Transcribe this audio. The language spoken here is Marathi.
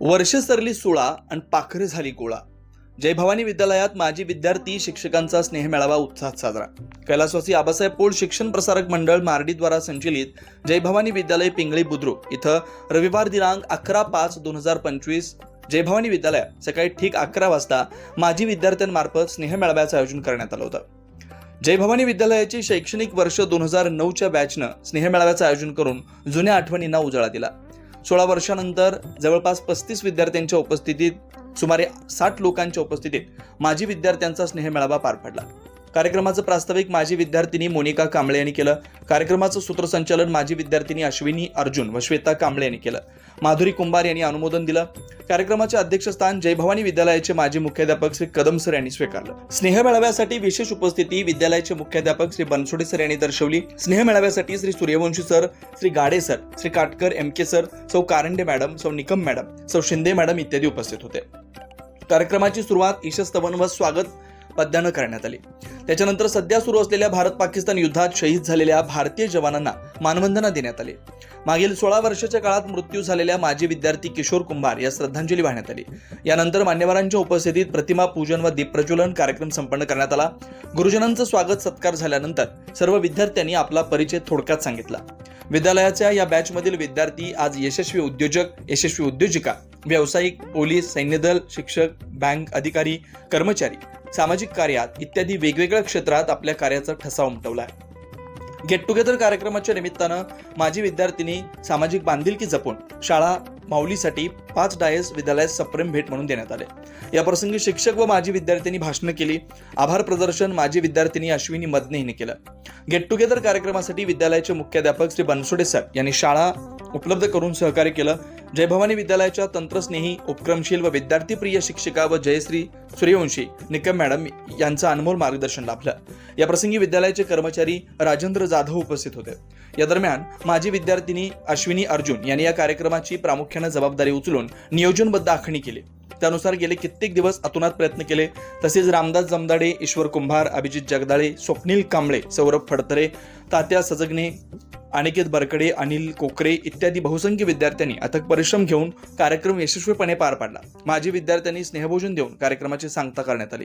वर्ष सरली सोळा आणि पाखरे झाली गोळा. जय भवानी विद्यालयात माजी विद्यार्थी शिक्षकांचा स्नेह मेळावा उत्साहात साजरा. कैलासवासी आबासाहेब पोळ शिक्षण प्रसारक मंडळ मार्डीद्वारा संचलित जय भवानी विद्यालय पिंगळी बुद्रुक इथं रविवार दिनांक अकरा पाच दोन हजार पंचवीस जय भवानी विद्यालयात सकाळी ठीक अकरा वाजता माजी विद्यार्थ्यांमार्फत स्नेह मेळाव्याचं आयोजन करण्यात आलं होतं. जय भवानी विद्यालयाची शैक्षणिक वर्ष दोन हजार नऊच्या बॅचनं स्नेह मेळाव्याचं आयोजन करून जुन्या आठवणींना उजाळा दिला. सोळा वर्षानंतर जवळपास पस्तीस विद्यार्थ्यांच्या उपस्थितीत सुमारे साठ लोकांच्या उपस्थितीत माजी विद्यार्थ्यांचा स्नेह मेळावा पार पडला. कार्यक्रमाचं प्रास्ताविक माजी विद्यार्थिनी मोनिका कांबळे यांनी केलं. कार्यक्रमाचं सूत्रसंचालन माजी विद्यार्थिनी अश्विनी अर्जुन व श्वेता कांबळे यांनी केलं. माधुरी कुंभार यांनी अनुमोदन दिलं. कार्यक्रमाचे अध्यक्षस्थान जय भवानी विद्यालयाचे माजी मुख्याध्यापक श्री कदम सर यांनी स्वीकारलं. स्नेह मेळाव्यासाठी विशेष उपस्थिती विद्यालयाचे मुख्याध्यापक श्री बनसोडे सर यांनी दर्शवली. स्नेह मेळाव्यासाठी Shri Suryavanshi sir Shri Gade sir Shri Katkar M K sir सौ कारंडे मॅडम सौ निकम मॅडम सौ शिंदे मॅडम इत्यादी उपस्थित होते. कार्यक्रमाची सुरुवात ईशस्तवन व स्वागत पद्यानं करण्यात आली. त्याच्यानंतर सध्या सुरू असलेल्या भारत पाकिस्तान युद्धात शहीद झालेल्या भारतीय जवानांना मानवंदना देण्यात आली. मागील सोळा वर्षाच्या काळात मृत्यू झालेल्या माजी विद्यार्थी किशोर कुंभार या श्रद्धांजली वाहण्यात आली. यानंतर मान्यवरांच्या उपस्थितीत प्रतिमा पूजन व दीपप्रज्वलन कार्यक्रम संपन्न करण्यात आला. गुरुजनांचं स्वागत सत्कार झाल्यानंतर सर्व विद्यार्थ्यांनी आपला परिचय थोडक्यात सांगितला. विद्यालयाच्या या बॅचमधील विद्यार्थी आज यशस्वी उद्योजक यशस्वी उद्योजिका व्यावसायिक पोलीस सैन्यदल शिक्षक बँक अधिकारी कर्मचारी सामाजिक कार्यात इत्यादी वेगवेगळ्या क्षेत्रात आपल्या कार्याचा ठसा उमटवला आहे गेट टुगेदर कार्यक्रमाच्या निमित्तानं माजी विद्यार्थिनी सामाजिक बांधिलकी जपून शाळा माऊलीसाठी पाच डायस विद्यालयात सप्रेम भेट म्हणून देण्यात आले. या प्रसंगी शिक्षक व माजी विद्यार्थ्यांनी भाषणं केली. आभार प्रदर्शन माजी विद्यार्थिनी अश्विनी मदने हिने केलं. गेट टुगेदर कार्यक्रमासाठी विद्यालयाचे मुख्याध्यापक श्री बनसोडे सर यांनी शाळा उपलब्ध करून सहकार्य केलं. जय भवानी विद्यालयाच्या तंत्रस्नेही उपक्रमशील व विद्यार्थीप्रिय शिक्षिका व जयश्री सूर्यवंशी निकम मॅडम यांचं अनमोल मार्गदर्शन लाभलं. या प्रसंगी विद्यालयाचे कर्मचारी राजेंद्र जाधव उपस्थित होते. या दरम्यान माजी विद्यार्थिनी अश्विनी अर्जुन यांनी या कार्यक्रमाची प्रामुख्यानं जबाबदारी उचलून नियोजनबद्ध आखणी केली. त्यानुसार गेले कित्येक दिवस अतोनात प्रयत्न केले. तसेच रामदास जमदाडे ईश्वर कुंभार अभिजित जगदाळे स्वप्नील कांबळे सौरभ फडतरे तात्या सजगणे अनिकेत बरकडे अनिल कोकरे इत्यादी बहुसंख्य विद्यार्थ्यांनी अथक परिश्रम घेऊन कार्यक्रम यशस्वीपणे पार पाडला. माजी विद्यार्थ्यांनी स्नेहभोजन देऊन कार्यक्रमाची सांगता करण्यात आली.